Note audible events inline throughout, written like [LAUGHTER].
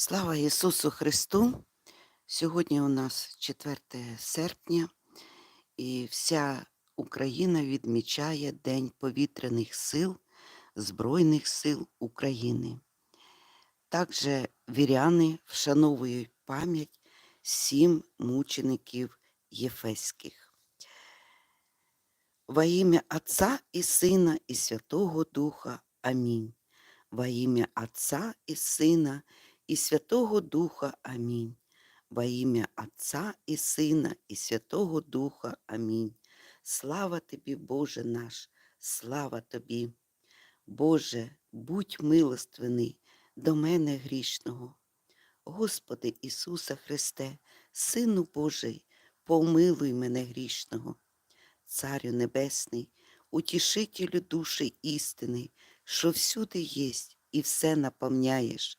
Слава Ісусу Христу! Сьогодні у нас 4 серпня, і вся Україна відмічає День повітряних сил Збройних сил України. Також віряни вшановують пам'ять сім мучеників Єфеських. Во ім'я Отця і Сина, і Святого Духа. Амінь. Во ім'я Отця і Сина, і Святого Духа. Амінь. Во ім'я Отця і Сина, і Святого Духа. Амінь. Слава тобі, Боже наш, слава тобі. Боже, будь милостивний до мене грішного. Господи Ісуса Христе, Сину Божий, помилуй мене грішного. Царю Небесний, утішителю душі істини, що всюди єсть і все наповняєш,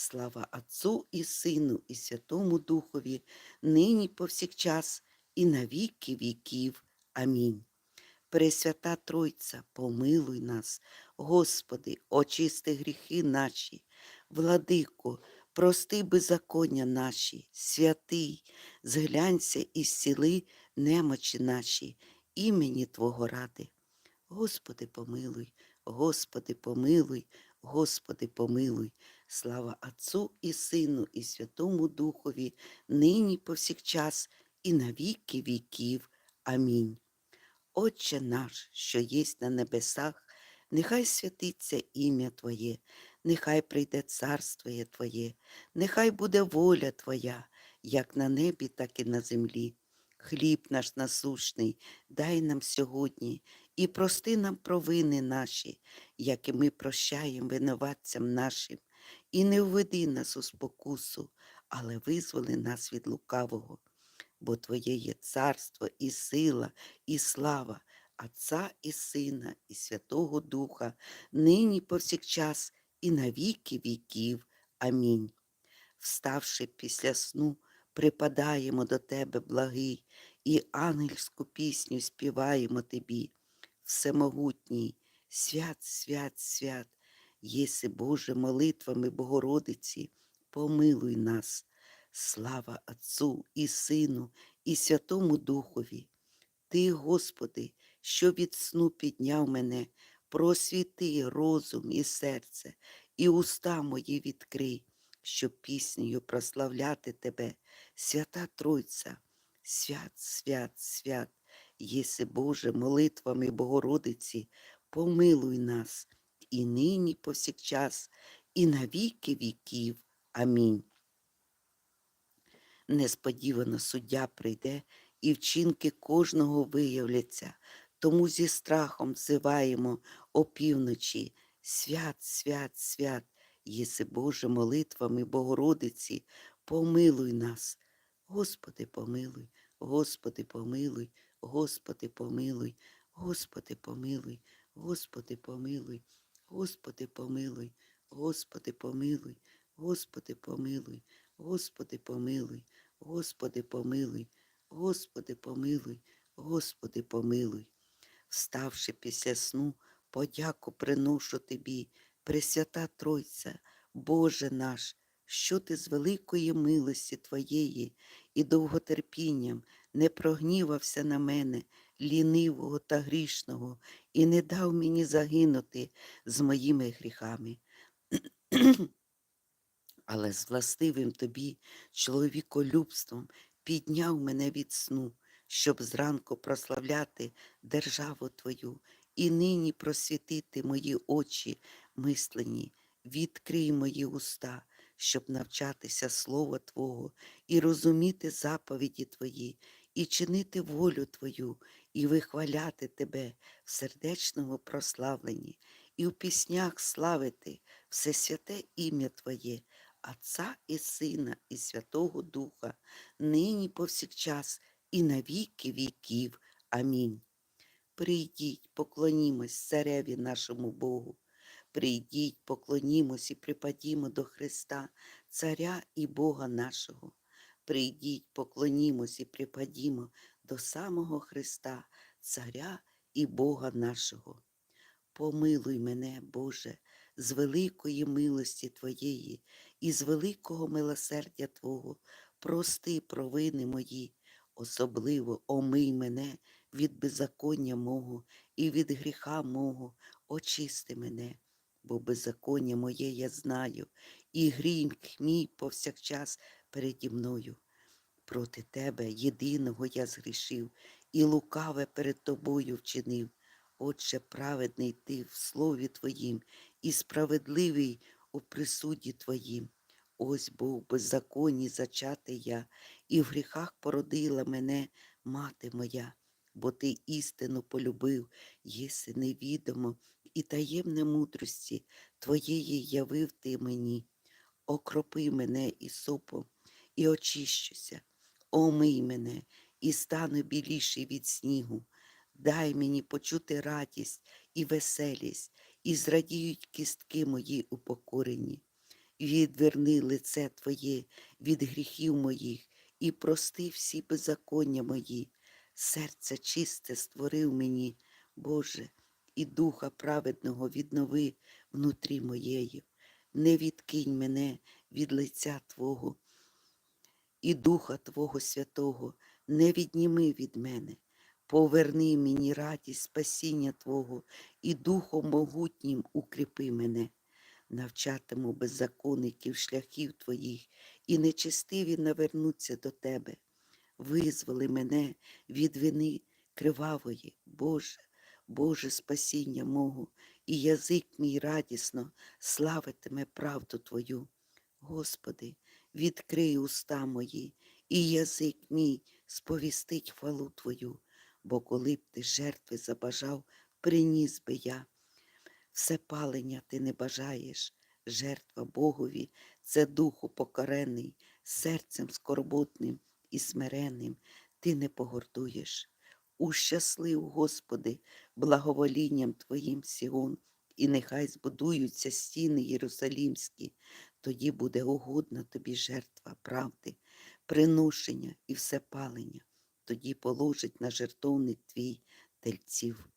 Слава Отцу і Сину, і Святому Духові, нині повсякчас, і на віки віків. Амінь. Пресвята Тройця, помилуй нас, Господи, очисти гріхи наші, владико, прости беззаконня наші, святий, зглянься і зціли немочі наші, імені Твого ради. Господи, помилуй, Господи, помилуй, Господи, помилуй. Слава Отцу і Сину, і Святому Духові, нині повсякчас, і на віки віків. Амінь. Отче наш, що єсть на небесах, нехай святиться ім'я Твоє, нехай прийде царство Твоє, нехай буде воля Твоя, як на небі, так і на землі. Хліб наш насущний, дай нам сьогодні і прости нам провини наші, як і ми прощаємо винуватцям нашим, і не введи нас у спокусу, але визволи нас від лукавого. Бо Твоє є царство і сила, і слава Отця і Сина, і Святого Духа, нині повсякчас, і на віки віків. Амінь. Вставши після сну, припадаємо до Тебе, благий, і ангельську пісню співаємо Тобі. Всемогутній, свят, свят, свят, єси Боже, молитвами Богородиці, помилуй нас. Слава Отцу і Сину, і Святому Духові. Ти, Господи, що від сну підняв мене, просвіти розум і серце, і уста мої відкрий, щоб піснею прославляти Тебе, свята Тройця, свят, свят, свят, єси Боже, молитвами Богородиці, помилуй нас і нині, повсякчас, і на віки віків. Амінь. Несподівано суддя прийде, і вчинки кожного виявляться, тому зі страхом взиваємо опівночі. Свят, свят, свят, єси Боже, молитвами Богородиці, помилуй нас. Господи, помилуй, Господи, помилуй, Господи, помилуй, Господи, помилуй, Господи, помилуй, Господи, помилуй, Господи, помилуй, Господи, помилуй, Господи, помилуй, Господи, помилуй, Господи, помилуй, Господи, помилуй. Вставши після сну, подяку приношу Тобі, Пресвята Тройця, Боже наш, що Ти з великої милості Твоєї і довготерпінням не прогнівався на мене, лінивого та грішного, і не дав мені загинути з моїми гріхами. Але з властивим тобі, чоловіколюбством, підняв мене від сну, щоб зранку прославляти державу Твою і нині просвітити мої очі мислені, відкрий мої уста, щоб навчатися Слова Твого і розуміти заповіді Твої, і чинити волю Твою, і вихваляти Тебе в сердечному прославленні, і в піснях славити все святе ім'я Твоє, Отця і Сина, і Святого Духа, нині повсякчас, і на віки віків. Амінь. Прийдіть, поклонімось цареві нашому Богу. Прийдіть, поклонімось і припадімо до Христа, Царя і Бога нашого. Прийдіть, поклонімось і припадімо до самого Христа, Царя і Бога нашого. Помилуй мене, Боже, з великої милості Твоєї і з великого милосердя Твого, прости провини мої, особливо омий мене від беззаконня мого і від гріха мого, очисти мене, бо беззаконня моє я знаю, і гріх мій повсякчас переді мною. Проти тебе єдиного я згрішив, і лукаве перед тобою вчинив. Отче праведний ти в слові Твоїм, і справедливий у присуді Твоїм. Ось був беззаконні зачатий я, і в гріхах породила мене мати моя, бо ти істину полюбив, єси невідомо, і таємне мудрості Твоєї явив ти мені. Окропи мене ісопом, і очищуся, омий мене, і стану біліший від снігу. Дай мені почути радість і веселість, і зрадіють кістки мої упокорені. Відверни лице Твоє від гріхів моїх і прости всі беззаконня мої. Серце чисте створив мені, Боже, і духа праведного віднови внутрі моєю. Не відкинь мене від лиця Твого і Духа Твого Святого, не відніми від мене. Поверни мені радість спасіння Твого і Духом могутнім укріпи мене. Навчатиму беззаконників шляхів Твоїх, і нечестиві навернуться до Тебе. Визволи мене від вини кривавої, Боже, Боже спасіння мого, і язик мій радісно славитиме правду Твою. Господи, відкрий уста мої, і язик мій сповістить хвалу Твою, бо коли б ти жертви забажав, приніс би я. Все палення ти не бажаєш, жертва Богові це духу покорений, серцем скорботним і смиренним ти не погордуєш. Ущаслив, Господи, благоволінням Твоїм Сіон, і нехай збудуються стіни Єрусалімські, тоді буде угодна тобі жертва правди, приношення і все палення, тоді положить на жертовник твій тельців.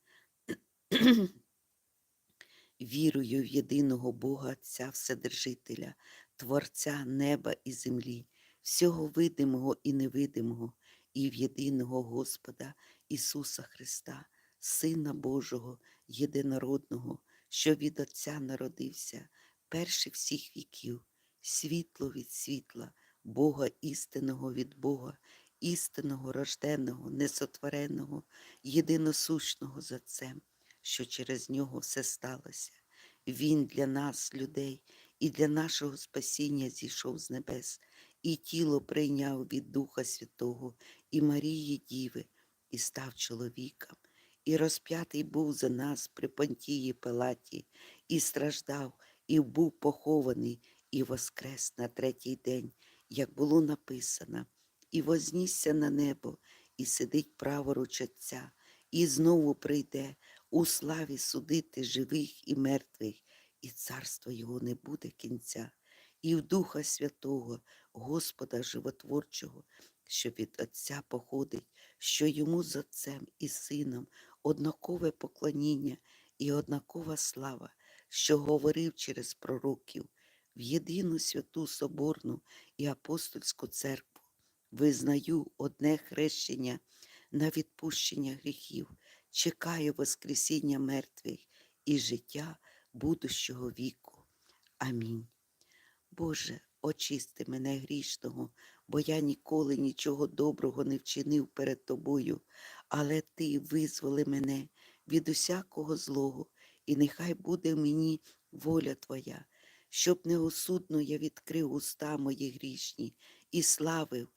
Вірую в єдиного Бога Отця Вседержителя, Творця неба і землі, всього видимого і невидимого, і в єдиного Господа Ісуса Христа, Сина Божого, єдинородного, що від Отця народився, перший всіх віків, світло від світла, Бога істинного від Бога, істинного рожденого, несотвореного, єдиносущного з Отцем що через нього все сталося. Він для нас, людей, і для нашого спасіння зійшов з небес, і тіло прийняв від Духа Святого і Марії Діви, і став чоловіком, і розп'ятий був за нас при Понтії Пилаті, і страждав, і був похований, і воскрес на третій день, як було написано, і вознісся на небо, і сидить праворуч Отця, і знову прийде. У славі судити живих і мертвих, і царство його не буде кінця, і в Духа Святого, Господа Животворчого, що від Отця походить, що йому з Отцем і Сином однакове поклоніння і однакова слава, що говорив через пророків, в єдину святу Соборну і апостольську церкву, визнаю одне хрещення на відпущення гріхів чекаю Воскресіння мертвих і життя будущого віку. Амінь. Боже, очисти мене грішного, бо я ніколи нічого доброго не вчинив перед Тобою, але Ти визволи мене від усякого злого, і нехай буде мені воля Твоя, щоб неосудно я відкрив уста мої грішні і славив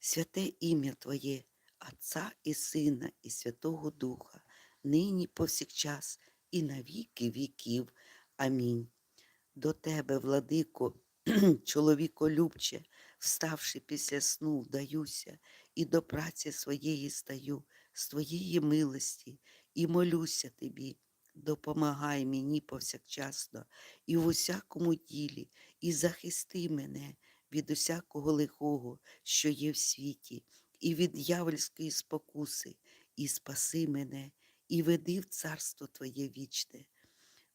святе ім'я Твоє. Отця і Сина, і Святого Духа, нині повсякчас, і на віки віків. Амінь. До Тебе, владико, [CLEARS THROAT] чоловіколюбче, вставши після сну, вдаюся, і до праці своєї стаю, з твоєї милості, і молюся тобі. Допомагай мені повсякчасно і в усякому ділі, і захисти мене від усякого лихого, що є в світі, і від дьявольської спокуси, і спаси мене, і веди в царство Твоє вічне,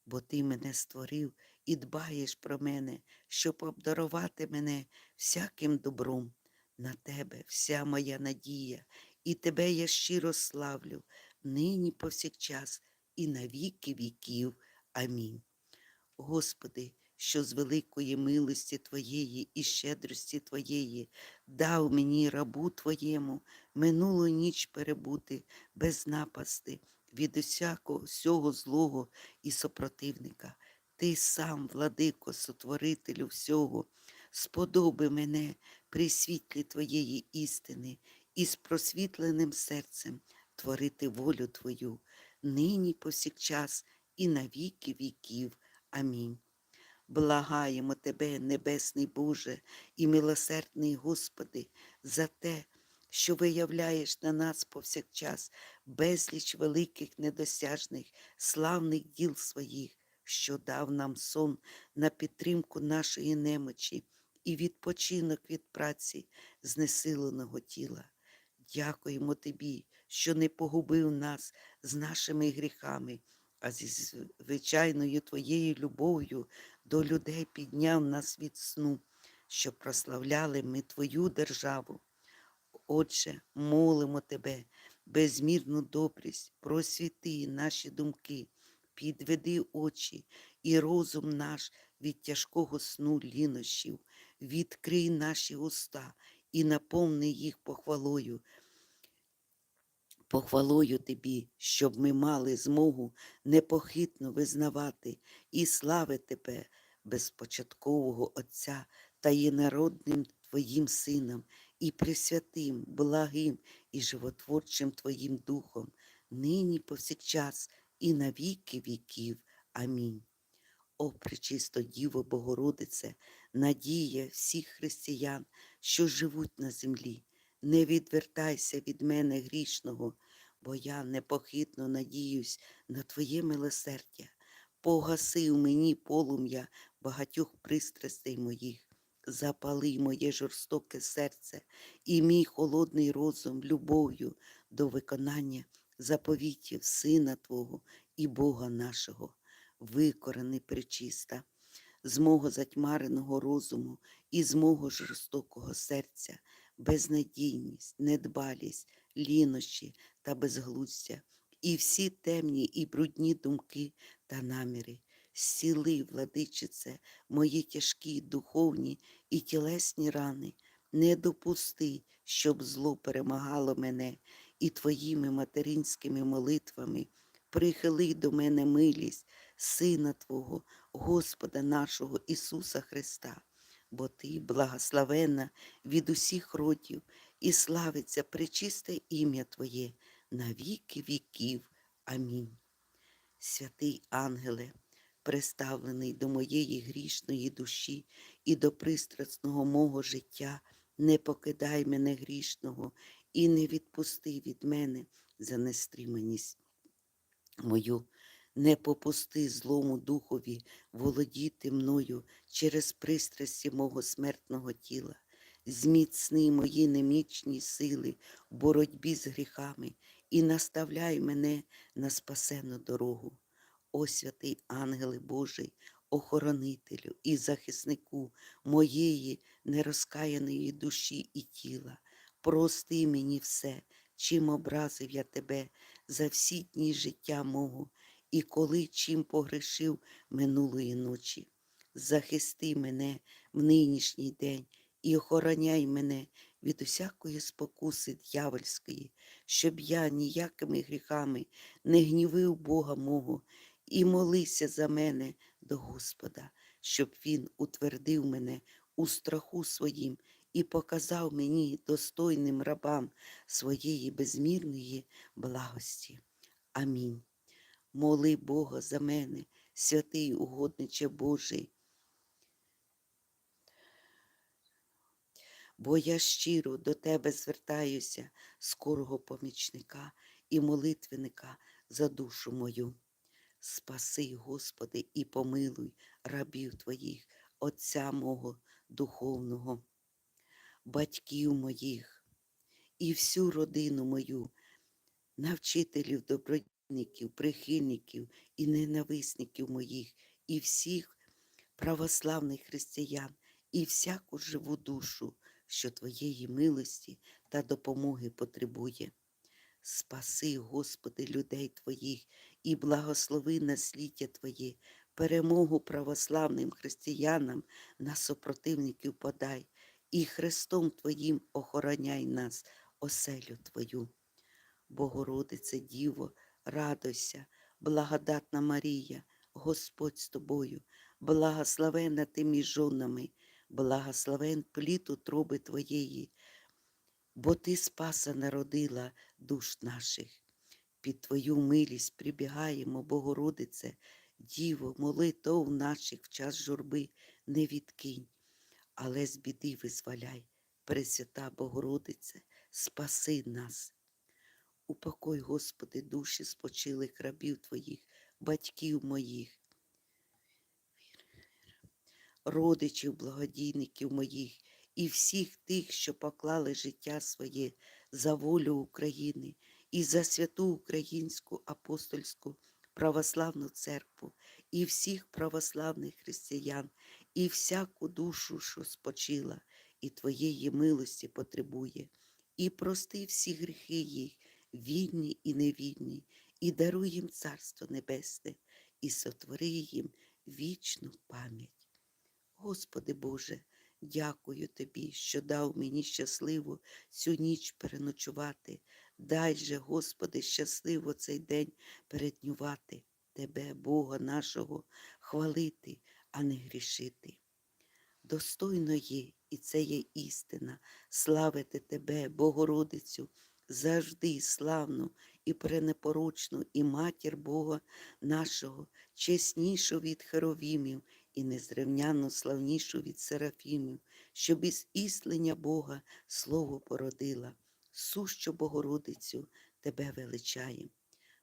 бо Ти мене створив і дбаєш про мене, щоб обдарувати мене всяким добром. На тебе вся моя надія, і тебе я щиро славлю, нині повсякчас і на віки віків. Амінь. Господи, що з великої милості Твоєї і щедрості Твоєї дав мені рабу Твоєму минулу ніч перебути без напасти від усякого всього злого і супротивника. Ти сам, владико, сотворителю всього, сподоби мене при світлі Твоєї істини і з просвітленим серцем творити волю Твою, нині повсякчас і на віки віків. Амінь. Благаємо Тебе, Небесний Боже і милосердний Господи, за те, що виявляєш на нас повсякчас безліч великих недосяжних, славних діл своїх, що дав нам сон на підтримку нашої немочі і відпочинок від праці знесиленого тіла. Дякуємо Тобі, що не погубив нас з нашими гріхами, а зі звичайною Твоєю любов'ю до людей підняв нас від сну, щоб прославляли ми Твою державу. Отче, молимо Тебе, безмірну добрість, просвіти наші думки, підведи очі і розум наш від тяжкого сну лінощів, відкрий наші уста і наповни їх похвалою. Похвалою тобі, щоб ми мали змогу непохитно визнавати і слави тебе, безпочаткового Отця та єнародним Твоїм Сином, і пресвятим, благим і животворчим Твоїм Духом, нині повсякчас і на віки віків. Амінь. О, пречисто Діво Богородице, надія всіх християн, що живуть на землі, не відвертайся від мене грішного, бо я непохитно надіюсь на Твоє милосердя. Погаси в мені полум'я багатьох пристрастей моїх, запали моє жорстоке серце і мій холодний розум любов'ю до виконання заповітів Сина Твого і Бога нашого, викорений причиста, з мого затьмареного розуму і з мого жорстокого серця, безнадійність, недбалість, лінощі та безглуздя, і всі темні і брудні думки та наміри. Сіли, владичице, мої тяжкі духовні і тілесні рани, не допусти, щоб зло перемагало мене, і твоїми материнськими молитвами прихили до мене милість, Сина Твого, Господа нашого Ісуса Христа, бо Ти благословенна від усіх родів, і славиться пречисте ім'я Твоє на віки віків. Амінь. Святий ангеле, приставлений до моєї грішної душі і до пристрасного мого життя, не покидай мене грішного і не відпусти від мене за нестриманість мою. Не попусти злому духові володіти мною через пристрасті мого смертного тіла, зміцни мої немічні сили в боротьбі з гріхами і наставляй мене на спасену дорогу. О святий ангеле Божий, охоронителю і захиснику моєї нерозкаяної душі і тіла, прости мені все, чим образив я тебе за всі дні життя мого, і коли чим погрешив минулої ночі. Захисти мене в нинішній день і охороняй мене від усякої спокуси дьявольської, щоб я ніякими гріхами не гнівив Бога мого, і молися за мене до Господа, щоб Він утвердив мене у страху своїм і показав мені достойним рабам своєї безмірної благості. Амінь. Моли Бога за мене, святий угодниче Божий. Бо я щиро до Тебе звертаюся, скорого помічника і молитвенника за душу мою. Спаси, Господи, і помилуй рабів Твоїх, Отця мого духовного, батьків моїх і всю родину мою, навчителів, добродійників, прихильників і ненависників моїх, і всіх православних християн, і всяку живу душу, що Твоєї милості та допомоги потребує. Спаси, Господи, людей Твоїх і благослови насліддя Твоє, перемогу православним християнам на супротивників подай, і Христом Твоїм охороняй нас, оселю Твою. Богородице Діво, радуйся, благодатна Марія, Господь з тобою, благословена ти між жонами, благословен плід утроби Твоєї, бо Ти спаса народила душ наших. Під Твою милість прибігаємо, Богородице, Діво, молитов наших в час журби не відкинь, але з біди визволяй, Пресвята Богородице, спаси нас. Упокой, Господи, душі спочилих рабів Твоїх, батьків моїх, родичів, благодійників моїх і всіх тих, що поклали життя своє за волю України і за святу Українську апостольську православну церкву, і всіх православних християн, і всяку душу, що спочила, і Твоєї милості потребує, і прости всі гріхи їх, вільні і невільні, і даруй їм Царство Небесне, і сотвори їм вічну пам'ять. Господи Боже, дякую Тобі, що дав мені щасливо цю ніч переночувати. Дай же, Господи, щасливо цей день переднювати Тебе, Бога нашого, хвалити, а не грішити. Достойно є, і це є істина, славити Тебе, Богородицю, завжди славну і пренепорочну, і матір Бога нашого, чеснішу від херовімів і незрівняно славнішу від серафімів, що без іслення Бога слово породила, сущу Богородицю Тебе величаєм.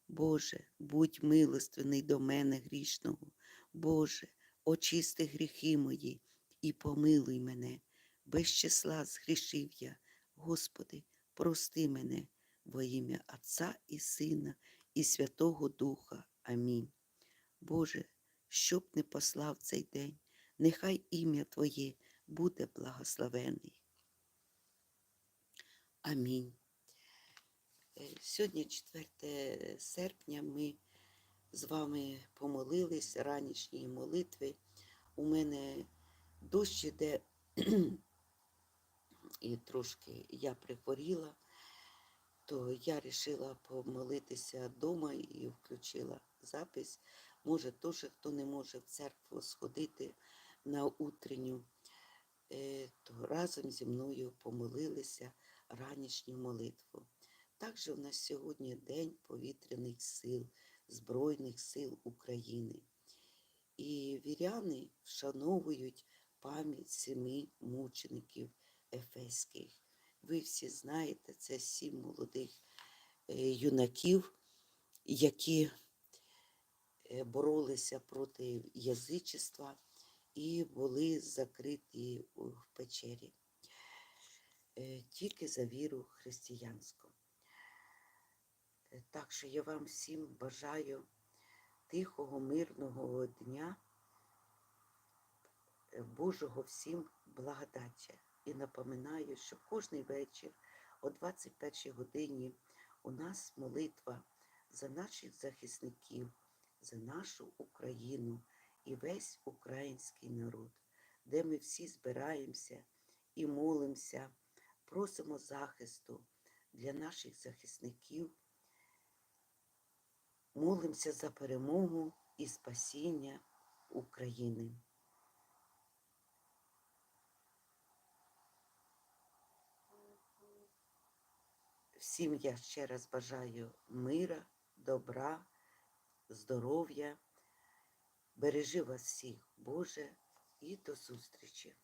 Боже, будь милостивний до мене грішного, Боже, очисти гріхи мої і помилуй мене, без числа згрішив я, Господи, прости мене во ім'я Отця і Сина, і Святого Духа. Амінь. Боже, щоб не послав цей день, нехай ім'я Твоє буде благословений. Амінь. Е, Сьогодні, 4 серпня, ми з вами помолились ранішньої молитви. У мене дощ іде, і трошки я прихворіла, то я вирішила помолитися вдома і включила запис. Може, теж хто не може в церкву сходити на утренню, е, то разом зі мною помолилися ранішню молитву. Також у нас сьогодні День повітряних сил, Збройних сил України. І віряни вшановують пам'ять семи мучеників ефеських. Ви всі знаєте, це сім молодих е, юнаків, які боролися проти язичества і були закриті в печері е, тільки за віру християнську. Е, Так що я вам всім бажаю тихого, мирного дня, е, Божого всім благодаття. І напоминаю, що кожний вечір о 21 годині у нас молитва за наших захисників, за нашу Україну і весь український народ, де ми всі збираємося і молимося, просимо захисту для наших захисників, молимося за перемогу і спасіння України. Всім я ще раз бажаю мира, добра, здоров'я. Бережи вас всіх, Боже, і до зустрічі!